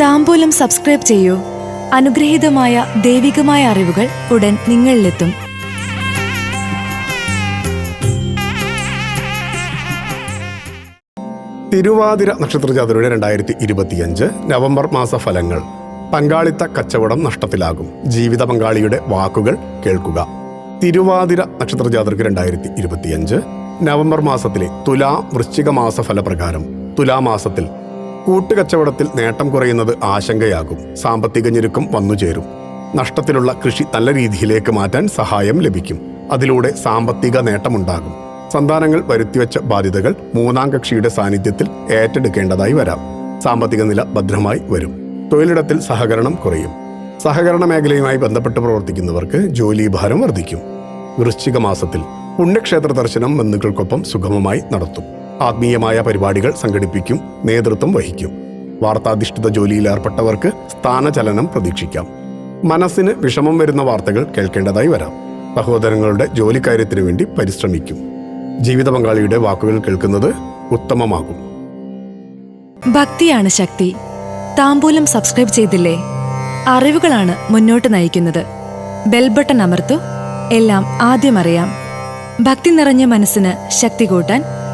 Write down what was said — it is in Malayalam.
താമ്പൂലം സബ്സ്ക്രൈബ് ചെയ്യൂ. അനുഗ്രഹീതമായ ദൈവികമായ അറിവുകൾ ഉടൻ നിങ്ങളിലെത്തും. തിരുവാതിര നക്ഷത്ര ജാതരുടെ രണ്ടായിരത്തി ഇരുപത്തിയഞ്ച് നവംബർ മാസ ഫലങ്ങൾ പങ്കാളിത്ത കച്ചവടം നഷ്ടത്തിലാകും. ജീവിത പങ്കാളിയുടെ വാക്കുകൾ കേൾക്കുക. തിരുവാതിര നക്ഷത്ര ജാതർക്ക് രണ്ടായിരത്തി ഇരുപത്തിയഞ്ച് നവംബർ മാസത്തിലെ തുലാ വൃശ്ചിക മാസ ഫലപ്രകാരം തുലാമാസത്തിൽ കൂട്ടുകച്ചവടത്തിൽ നേട്ടം കുറയുന്നത് ആശങ്കയാകും. സാമ്പത്തിക ഞെരുക്കം വന്നുചേരും നഷ്ടത്തിലുള്ള കൃഷി നല്ല രീതിയിലേക്ക് മാറ്റാൻ സഹായം ലഭിക്കും. അതിലൂടെ സാമ്പത്തിക നേട്ടമുണ്ടാകും. സന്താനങ്ങൾ വരുത്തിവെച്ച ബാധ്യതകൾ മൂന്നാം കക്ഷിയുടെ സാന്നിധ്യത്തിൽ ഏറ്റെടുക്കേണ്ടതായി വരാം. സാമ്പത്തിക നില ഭദ്രമായി വരും. തൊഴിലിടത്തിൽ സഹകരണം കുറയും. സഹകരണ മേഖലയുമായി ബന്ധപ്പെട്ട് പ്രവർത്തിക്കുന്നവർക്ക് ജോലിഭാരം വർദ്ധിക്കും. വൃശ്ചിക മാസത്തിൽ പുണ്യക്ഷേത്ര ദർശനം ബന്ധുക്കൾക്കൊപ്പം സുഗമമായി നടത്തും. ആത്മീയമായ പരിപാടികൾ സംഘടിപ്പിക്കും നേതൃത്വം വഹിക്കും. വാർത്താധിഷ്ഠിത ജോലിയിൽ ഏർപ്പെട്ടവർക്ക് സ്ഥാനചലനം പ്രതീക്ഷിക്കാം. മനസ്സിന് വിഷമം വരുന്ന വാർത്തകൾ കേൾക്കേണ്ടതായി വരാം. സഹോദരങ്ങളുടെ ജോലിക്കാര്യത്തിനു വേണ്ടി പരിശ്രമിക്കും. ജീവിത പങ്കാളിയുടെ വാക്കുകൾ കേൾക്കുന്നത് ഉത്തമമാകും. ഭക്തിയാണ് ശക്തി. താമ്പൂലം സബ്സ്ക്രൈബ് ചെയ്തില്ലേ? അറിവുകളാണ് മുന്നോട്ട് നയിക്കുന്നത്. ബെൽബട്ടൺ അമർത്തു. എല്ലാം ആദ്യം അറിയാം. ഭക്തി നിറഞ്ഞ മനസ്സിന് ശക്തി കൂട്ടാൻ